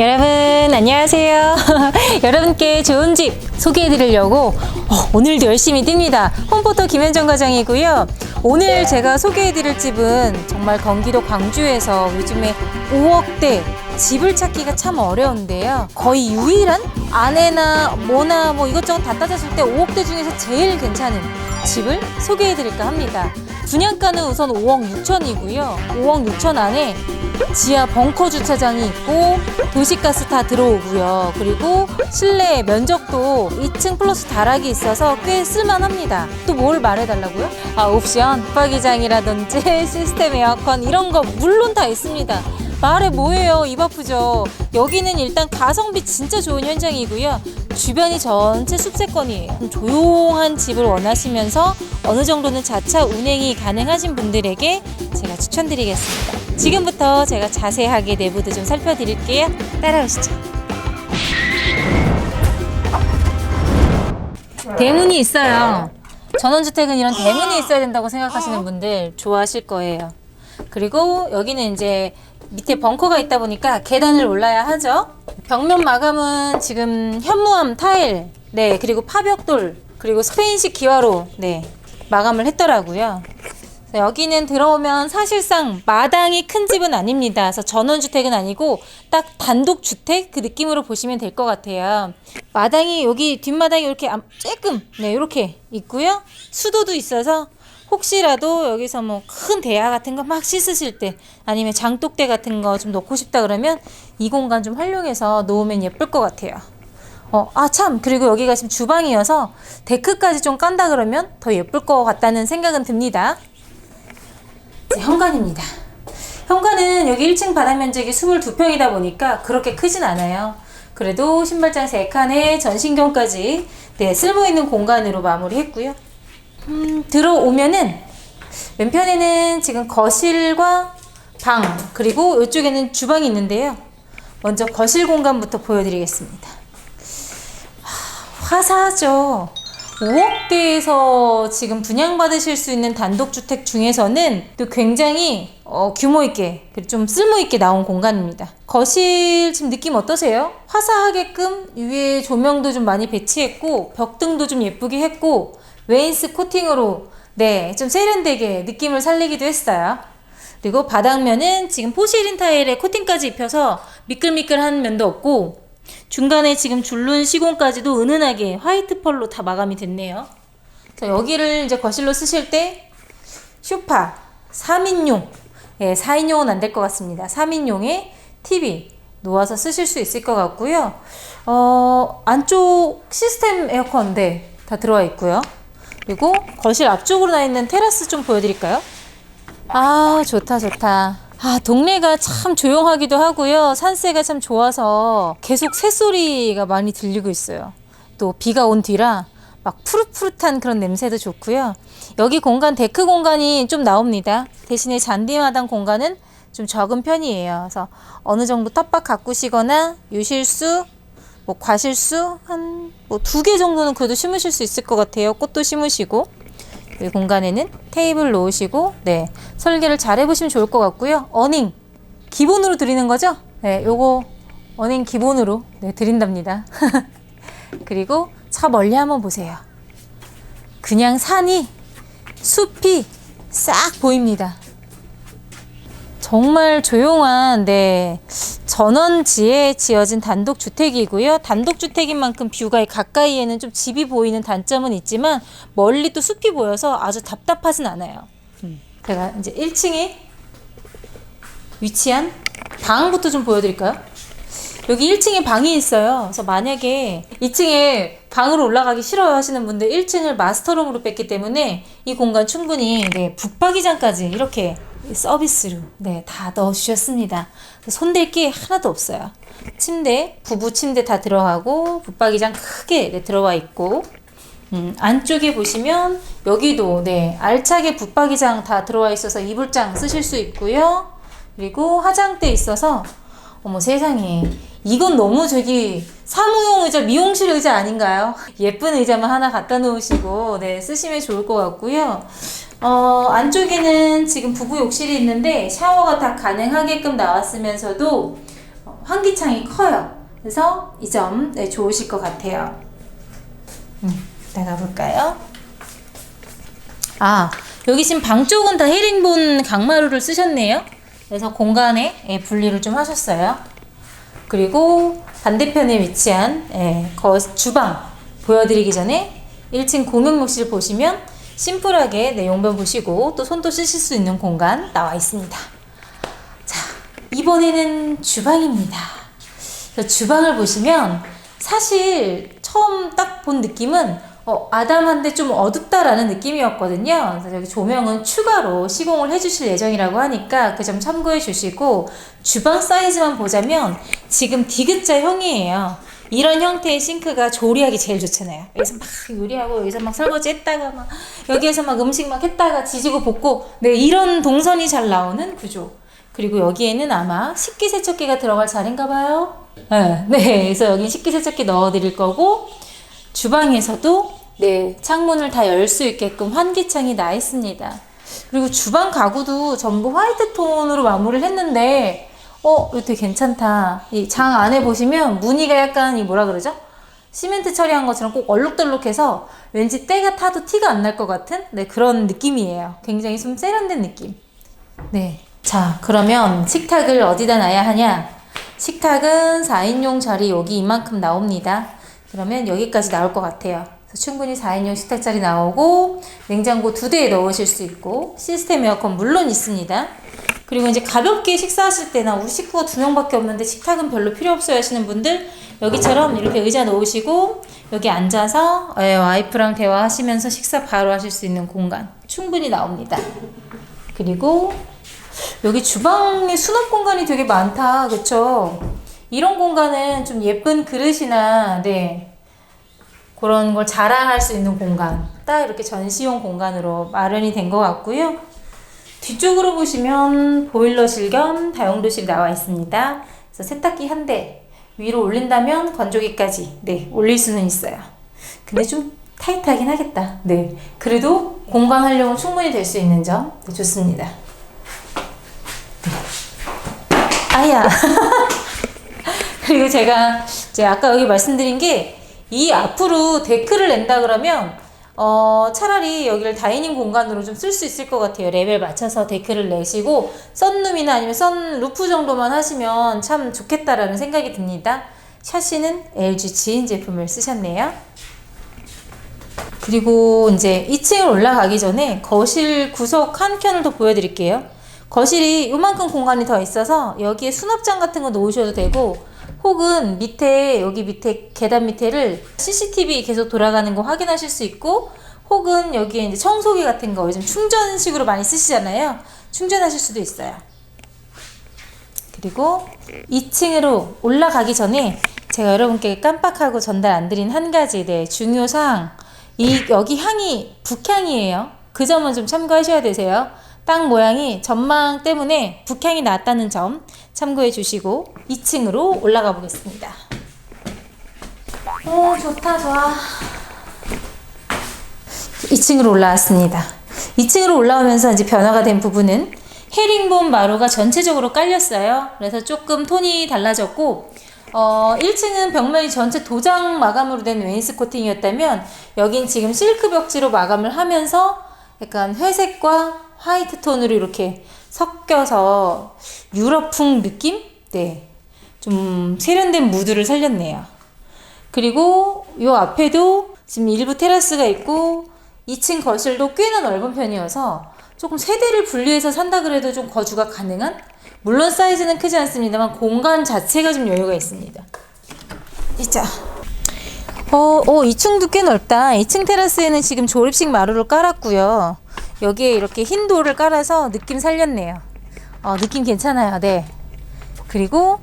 여러분 안녕하세요. 여러분께 좋은 집 소개해드리려고 어, 오늘도 열심히 뜁니다. 홈포터 김현정 과장이고요. 오늘 제가 소개해드릴 집은 정말 경기도 광주에서 요즘에 5억대 집을 찾기가 참 어려운데요. 거의 유일한 아내나 뭐나 뭐 이것저것 다 따졌을 때 5억대 중에서 제일 괜찮은 집을 소개해드릴까 합니다. 분양가는 우선 5억 6천이고요. 5억 6천 안에 지하 벙커 주차장이 있고 도시가스 다 들어오고요. 그리고 실내 면적도 2층 플러스 다락이 있어서 꽤 쓸만합니다. 또 뭘 말해달라고요? 아 옵션 붙박이장이라든지 시스템 에어컨 이런 거 물론 다 있습니다. 말해 뭐예요? 입 아프죠? 여기는 일단 가성비 진짜 좋은 현장이고요. 주변이 전체 숲세권이에요. 좀 조용한 집을 원하시면서 어느 정도는 자차 운행이 가능하신 분들에게 제가 추천드리겠습니다. 지금부터 제가 자세하게 내부도 좀 살펴드릴게요. 따라오시죠. 대문이 있어요. 전원주택은 이런 대문이 있어야 된다고 생각하시는 분들 좋아하실 거예요. 그리고 여기는 이제 밑에 벙커가 있다 보니까 계단을 올라야 하죠. 벽면 마감은 지금 현무암 타일, 네, 그리고 파벽돌, 그리고 스페인식 기와로, 네, 마감을 했더라고요. 여기는 들어오면 사실상 마당이 큰 집은 아닙니다. 그래서 전원주택은 아니고 딱 단독주택 그 느낌으로 보시면 될 것 같아요. 마당이 여기 뒷마당이 이렇게 암- 조금 네 이렇게 있고요. 수도도 있어서 혹시라도 여기서 뭐 큰 대야 같은 거 막 씻으실 때 아니면 장독대 같은 거 좀 넣고 싶다 그러면 이 공간 좀 활용해서 놓으면 예쁠 것 같아요. 어, 아, 참. 그리고 여기가 지금 주방이어서 데크까지 좀 깐다 그러면 더 예쁠 것 같다는 생각은 듭니다. 이제 현관입니다. 현관은 여기 1층 바닥 면적이 22평이다 보니까 그렇게 크진 않아요. 그래도 신발장 3칸에 전신경까지 네, 쓸모 있는 공간으로 마무리했고요. 음, 들어오면은 왼편에는 지금 거실과 방 그리고 이쪽에는 주방이 있는데요. 먼저 거실 공간부터 보여드리겠습니다. 하, 화사하죠. 5억대에서 지금 분양받으실 수 있는 단독주택 중에서는 또 굉장히 어, 규모 있게 그리고 좀 쓸모 있게 나온 공간입니다. 거실 지금 느낌 어떠세요? 화사하게끔 위에 조명도 좀 많이 배치했고 벽등도 좀 예쁘게 했고 웨인스 코팅으로 네, 좀 세련되게 느낌을 살리기도 했어요. 그리고 바닥면은 지금 포시린 타일에 코팅까지 입혀서 미끌미끌한 면도 없고 중간에 지금 줄눈 시공까지도 은은하게 화이트 펄로 다 마감이 됐네요. 그래서 여기를 이제 거실로 쓰실 때 쇼파 3인용, 예, 4인용은 안 될 것 같습니다. 3인용에 TV 놓아서 쓰실 수 있을 것 같고요. 어, 안쪽 시스템 에어컨 네, 다 들어와 있고요. 그리고 거실 앞쪽으로 나 있는 테라스 좀 보여드릴까요? 아, 좋다, 좋다. 아, 동네가 참 조용하기도 하고요. 산세가 참 좋아서 계속 새소리가 많이 들리고 있어요. 또 비가 온 뒤라 막 푸릇푸릇한 그런 냄새도 좋고요. 여기 공간, 데크 공간이 좀 나옵니다. 대신에 잔디마당 공간은 좀 적은 편이에요. 그래서 어느 정도 텃밭 가꾸시거나 유실수, 뭐 과실수? 한 뭐 두 개 정도는 그래도 심으실 수 있을 것 같아요. 꽃도 심으시고. 이 공간에는 테이블 놓으시고 네 설계를 잘 해보시면 좋을 것 같고요. 어닝 기본으로 드리는 거죠? 네 요거 어닝 기본으로 네 드린답니다. 그리고 저 멀리 한번 보세요. 그냥 산이 숲이 싹 보입니다. 정말 조용한 네 전원지에 지어진 단독 주택이고요. 단독 주택인 만큼 뷰가 가까이에는 좀 집이 보이는 단점은 있지만 멀리 또 숲이 보여서 아주 답답하진 않아요. 제가 이제 1층에 위치한 방부터 좀 보여드릴까요? 여기 1층에 방이 있어요. 그래서 만약에 2층에 방으로 올라가기 싫어요 하시는 분들 1층을 마스터룸으로 뺐기 때문에 이 공간 충분히 네, 붙박이장까지 이렇게 서비스로 네, 다 넣어주셨습니다. 손댈 게 하나도 없어요. 침대, 부부 침대 다 들어가고 붙박이장 크게 네, 들어와 있고 음, 안쪽에 보시면 여기도 네 알차게 붙박이장 다 들어와 있어서 이불장 쓰실 수 있고요. 그리고 화장대 있어서 어머 세상에 이건 너무 저기 사무용 의자 미용실 의자 아닌가요? 예쁜 의자만 하나 갖다 놓으시고 네 쓰시면 좋을 것 같고요. 어 안쪽에는 지금 부부 욕실이 있는데 샤워가 다 가능하게끔 나왔으면서도 어, 환기창이 커요. 그래서 이 점 네, 좋으실 것 같아요. 음, 나가 볼까요? 아, 여기 지금 방 쪽은 다 헤링본 강마루를 쓰셨네요. 그래서 공간에 예, 분리를 좀 하셨어요. 그리고 반대편에 위치한 예, 거, 주방 보여드리기 전에 1층 공용욕실 보시면 심플하게 네, 용변 보시고 또 손도 씻을 수 있는 공간 나와 있습니다. 자, 이번에는 주방입니다. 주방을 보시면 사실 처음 딱 본 느낌은 어, 아담한데 좀 어둡다라는 느낌이었거든요. 그래서 여기 조명은 추가로 시공을 해주실 예정이라고 하니까 그 점 참고해 주시고 주방 사이즈만 보자면 지금 디귿자형이에요. 이런 형태의 싱크가 조리하기 제일 좋잖아요. 여기서 막 요리하고 여기서 막 설거지 했다가 막 여기에서 막 음식 막 했다가 지지고 볶고 네 이런 동선이 잘 나오는 구조. 그리고 여기에는 아마 식기세척기가 들어갈 자리인가 봐요. 네, 네. 그래서 여기 식기세척기 넣어드릴 거고 주방에서도 네 창문을 다 열 수 있게끔 환기창이 나 있습니다. 그리고 주방 가구도 전부 화이트 톤으로 마무리를 했는데 어 이거 되게 괜찮다. 이 장 안에 보시면 무늬가 약간 이 뭐라 그러죠? 시멘트 처리한 것처럼 꼭 얼룩덜룩해서 왠지 때가 타도 티가 안 날 것 같은 네 그런 느낌이에요. 굉장히 좀 세련된 느낌. 네. 자, 그러면 식탁을 어디다 놔야 하냐? 식탁은 4인용 자리 여기 이만큼 나옵니다. 그러면 여기까지 나올 것 같아요. 충분히 4인용 식탁 자리 나오고 냉장고 두 대에 넣으실 수 있고 시스템 에어컨 물론 있습니다. 그리고 이제 가볍게 식사하실 때나 우리 식구가 두 명밖에 없는데 식탁은 별로 필요 없어요 하시는 분들 여기처럼 이렇게 의자 놓으시고 여기 앉아서 예, 와이프랑 대화하시면서 식사 바로 하실 수 있는 공간 충분히 나옵니다. 그리고 여기 주방에 수납 공간이 되게 많다. 그쵸? 이런 공간은 좀 예쁜 그릇이나, 네. 그런 걸 자랑할 수 있는 공간. 딱 이렇게 전시용 공간으로 마련이 된 것 같고요. 뒤쪽으로 보시면 보일러실 겸 다용도실이 나와 있습니다. 그래서 세탁기 한 대, 위로 올린다면 건조기까지, 네, 올릴 수는 있어요. 근데 좀 타이트하긴 하겠다. 네. 그래도 공간 활용은 충분히 될 수 있는 점, 네, 좋습니다. 아야. 그리고 제가 이제 아까 여기 말씀드린 게 이 앞으로 데크를 낸다 그러면 어 차라리 여기를 다이닝 공간으로 좀 쓸 수 있을 것 같아요. 레벨 맞춰서 데크를 내시고 썬룸이나 아니면 썬루프 정도만 하시면 참 좋겠다라는 생각이 듭니다. 샤시는 LG 지인 제품을 쓰셨네요. 그리고 이제 2층을 올라가기 전에 거실 구석 한 켠을 더 보여드릴게요. 거실이 요만큼 공간이 더 있어서 여기에 수납장 같은 거 놓으셔도 되고 혹은 밑에 여기 밑에 계단 밑에를 CCTV 계속 돌아가는 거 확인하실 수 있고 혹은 여기에 이제 청소기 같은 거 요즘 충전식으로 많이 쓰시잖아요. 충전하실 수도 있어요. 그리고 2층으로 올라가기 전에 제가 여러분께 깜빡하고 전달 안 드린 한 가지 네, 중요 사항. 이 여기 향이 북향이에요. 그 점은 좀 참고하셔야 되세요. 땅 모양이 전망 때문에 북향이 났다는 점 참고해 주시고 2층으로 올라가 보겠습니다. 오 좋다 좋아. 2층으로 올라왔습니다. 2층으로 올라오면서 이제 변화가 된 부분은 헤링본 마루가 전체적으로 깔렸어요. 그래서 조금 톤이 달라졌고 어, 1층은 벽면이 전체 도장 마감으로 된 웨인스 코팅이었다면 여긴 지금 실크 벽지로 마감을 하면서 약간 회색과 화이트 톤으로 이렇게 섞여서 유럽풍 느낌? 네. 좀 세련된 무드를 살렸네요. 그리고 요 앞에도 지금 일부 테라스가 있고 2층 거실도 꽤나 넓은 편이어서 조금 세대를 분리해서 산다 그래도 좀 거주가 가능한 물론 사이즈는 크지 않습니다만 공간 자체가 좀 여유가 있습니다. 자, 어, 어, 2층도 꽤 넓다. 2층 테라스에는 지금 조립식 마루를 깔았고요. 여기에 이렇게 흰 돌을 깔아서 느낌 살렸네요. 어, 느낌 괜찮아요. 네. 그리고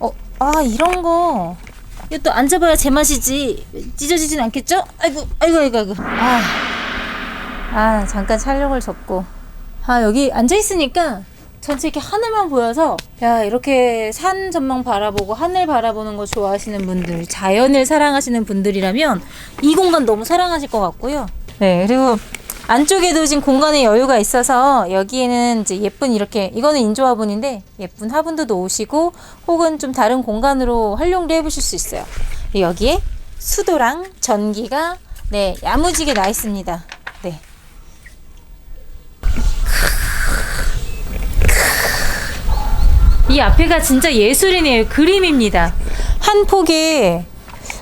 어, 아, 이런 거. 이거 또 앉아봐야 제맛이지. 찢어지진 않겠죠? 아이고, 아이고, 아이고, 아이고. 아, 아 잠깐 촬영을 접고. 아, 여기 앉아 있으니까 전체 이렇게 하늘만 보여서, 야, 이렇게 산 전망 바라보고 하늘 바라보는 거 좋아하시는 분들, 자연을 사랑하시는 분들이라면 이 공간 너무 사랑하실 것 같고요. 네, 그리고 안쪽에도 지금 공간에 여유가 있어서 여기에는 이제 예쁜 이렇게 이거는 인조 화분인데 예쁜 화분도 놓으시고 혹은 좀 다른 공간으로 활용도 해보실 수 있어요. 여기에 수도랑 전기가 네 야무지게 나 있습니다. 네. 이 앞에가 진짜 예술이네요. 그림입니다. 한 폭의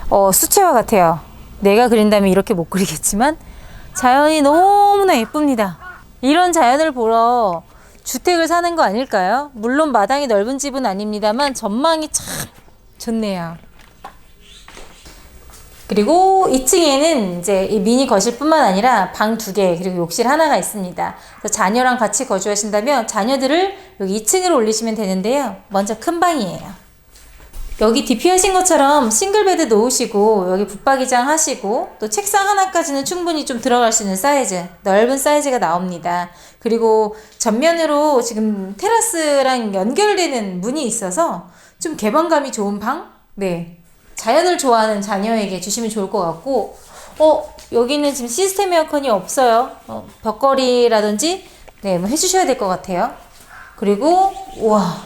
어, 수채화 같아요. 내가 그린다면 이렇게 못 그리겠지만 자연이 너무나 예쁩니다. 이런 자연을 보러 주택을 사는 거 아닐까요? 물론 마당이 넓은 집은 아닙니다만 전망이 참 좋네요. 그리고 2층에는 이제 이 미니 거실뿐만 아니라 방 두 개, 그리고 욕실 하나가 있습니다. 자녀랑 같이 거주하신다면 자녀들을 여기 2층으로 올리시면 되는데요. 먼저 큰 방이에요. 여기 DP 하신 것처럼 싱글베드 놓으시고 여기 붙박이장 하시고 또 책상 하나까지는 충분히 좀 들어갈 수 있는 사이즈 넓은 사이즈가 나옵니다. 그리고 전면으로 지금 테라스랑 연결되는 문이 있어서 좀 개방감이 좋은 방? 네. 자연을 좋아하는 자녀에게 주시면 좋을 것 같고 어 여기는 지금 시스템 에어컨이 없어요. 어, 벽걸이라든지 네, 뭐 해주셔야 될 것 같아요. 그리고 와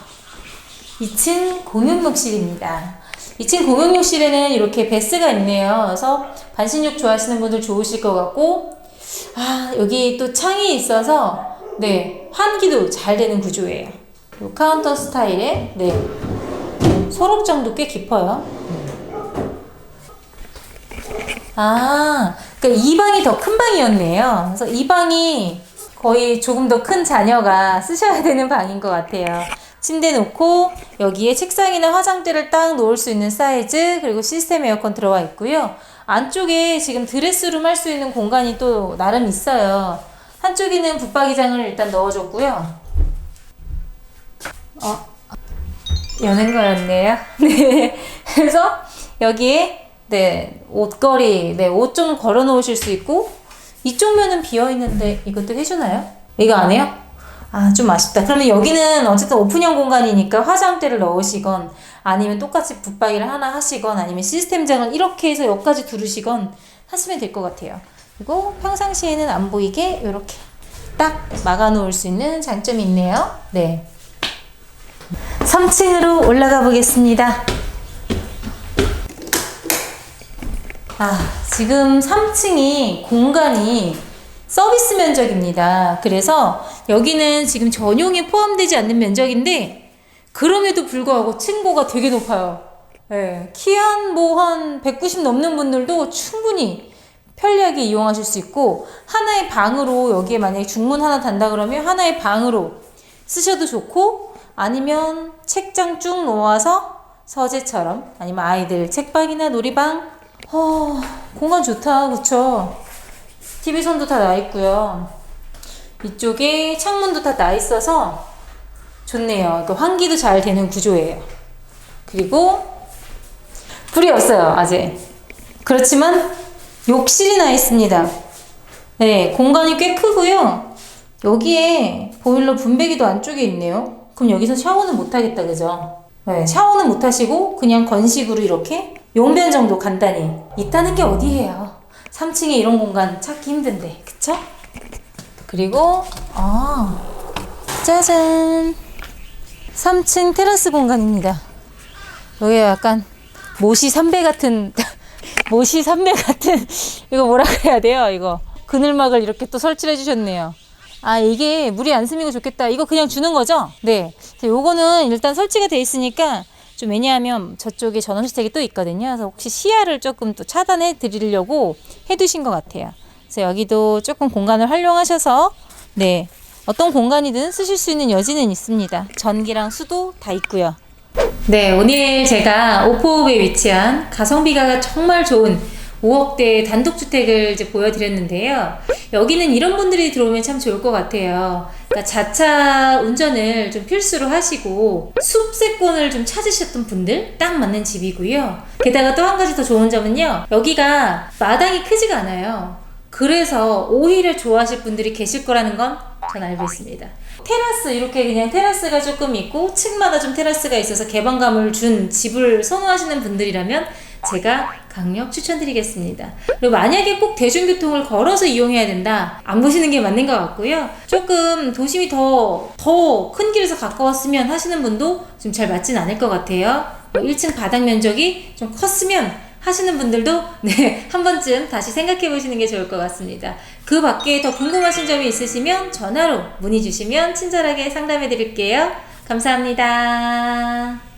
2층 공용욕실입니다. 2층 공용욕실에는 이렇게 베스가 있네요. 그래서 반신욕 좋아하시는 분들 좋으실 것 같고, 아, 여기 또 창이 있어서, 네, 환기도 잘 되는 구조예요. 요 카운터 스타일의, 네, 소록장도 꽤 깊어요. 아, 그러니까 이 방이 더 큰 방이었네요. 그래서 이 방이 거의 조금 더 큰 자녀가 쓰셔야 되는 방인 것 같아요. 침대 놓고 여기에 책상이나 화장대를 딱 놓을 수 있는 사이즈 그리고 시스템 에어컨 들어와 있고요. 안쪽에 지금 드레스룸 할 수 있는 공간이 또 나름 있어요. 한쪽에는 붙박이장을 일단 넣어줬고요. 어, 여는 거였네요. 네. 그래서 여기에 네 옷걸이, 네 옷 좀 걸어 놓으실 수 있고 이쪽 면은 비어 있는데 이것도 해주나요? 이거 안 해요? 아, 좀 아쉽다. 그러면 여기는 어쨌든 오픈형 공간이니까 화장대를 넣으시건 아니면 똑같이 붙박이를 하나 하시건 아니면 시스템장을 이렇게 해서 여기까지 두르시건 하시면 될 것 같아요. 그리고 평상시에는 안 보이게 이렇게 딱 막아 놓을 수 있는 장점이 있네요. 네. 3층으로 올라가 보겠습니다. 아, 지금 3층이 공간이 서비스 면적입니다. 그래서 여기는 지금 전용에 포함되지 않는 면적인데 그럼에도 불구하고 층고가 되게 높아요. 네, 키한 뭐 한 190 넘는 분들도 충분히 편리하게 이용하실 수 있고 하나의 방으로 여기에 만약에 중문 하나 단다 그러면 하나의 방으로 쓰셔도 좋고 아니면 책장 쭉 놓아서 서재처럼 아니면 아이들 책방이나 놀이방. 어, 공간 좋다 그쵸? TV선도 다 나 있고요 이쪽에 창문도 다 나 있어서 좋네요. 그 환기도 잘 되는 구조예요. 그리고 불이 없어요 아직. 그렇지만 욕실이 나 있습니다. 네 공간이 꽤 크고요. 여기에 보일러 분배기도 안쪽에 있네요. 그럼 여기서 샤워는 못 하겠다 그죠? 네, 샤워는 못 하시고 그냥 건식으로 이렇게 용변 정도 간단히. 있다는 게 어디예요? 3층에 이런 공간 찾기 힘든데 그쵸? 그리고 아 짜잔. 3층 테라스 공간입니다. 여기 약간 모시 삼배 같은 모시 삼배 같은 이거 뭐라 그래야 돼요 이거? 그늘막을 이렇게 또 설치를 해주셨네요. 아 이게 물이 안 스미고 좋겠다. 이거 그냥 주는 거죠? 네. 자, 요거는 일단 설치가 돼 있으니까 좀 왜냐하면 저쪽에 전원주택이 또 있거든요. 그래서 혹시 시야를 조금 또 차단해 드리려고 해두신 것 같아요 그래서 여기도 조금 공간을 활용하셔서 네 어떤 공간이든 쓰실 수 있는 여지는 있습니다 전기랑 수도 다 있고요 네, 오늘 제가 오포읍에 위치한 가성비가 정말 좋은 5억대 단독주택을 이제 보여드렸는데요. 여기는 이런 분들이 들어오면 참 좋을 것 같아요. 그러니까 자차 운전을 좀 필수로 하시고 숲세권을 좀 찾으셨던 분들 딱 맞는 집이고요. 게다가 또 한 가지 더 좋은 점은요. 여기가 마당이 크지가 않아요. 그래서 오히려 좋아하실 분들이 계실 거라는 건 전 알고 있습니다. 테라스 이렇게 그냥 테라스가 조금 있고 층마다 좀 테라스가 있어서 개방감을 준 집을 선호하시는 분들이라면 제가 강력 추천드리겠습니다. 그리고 만약에 꼭 대중교통을 걸어서 이용해야 된다 안 보시는 게 맞는 것 같고요. 조금 도심이 더 더 큰 길에서 가까웠으면 하시는 분도 좀 잘 맞진 않을 것 같아요. 뭐 1층 바닥 면적이 좀 컸으면 하시는 분들도 네, 한 번쯤 다시 생각해 보시는 게 좋을 것 같습니다. 그 밖에 더 궁금하신 점이 있으시면 전화로 문의 주시면 친절하게 상담해 드릴게요. 감사합니다.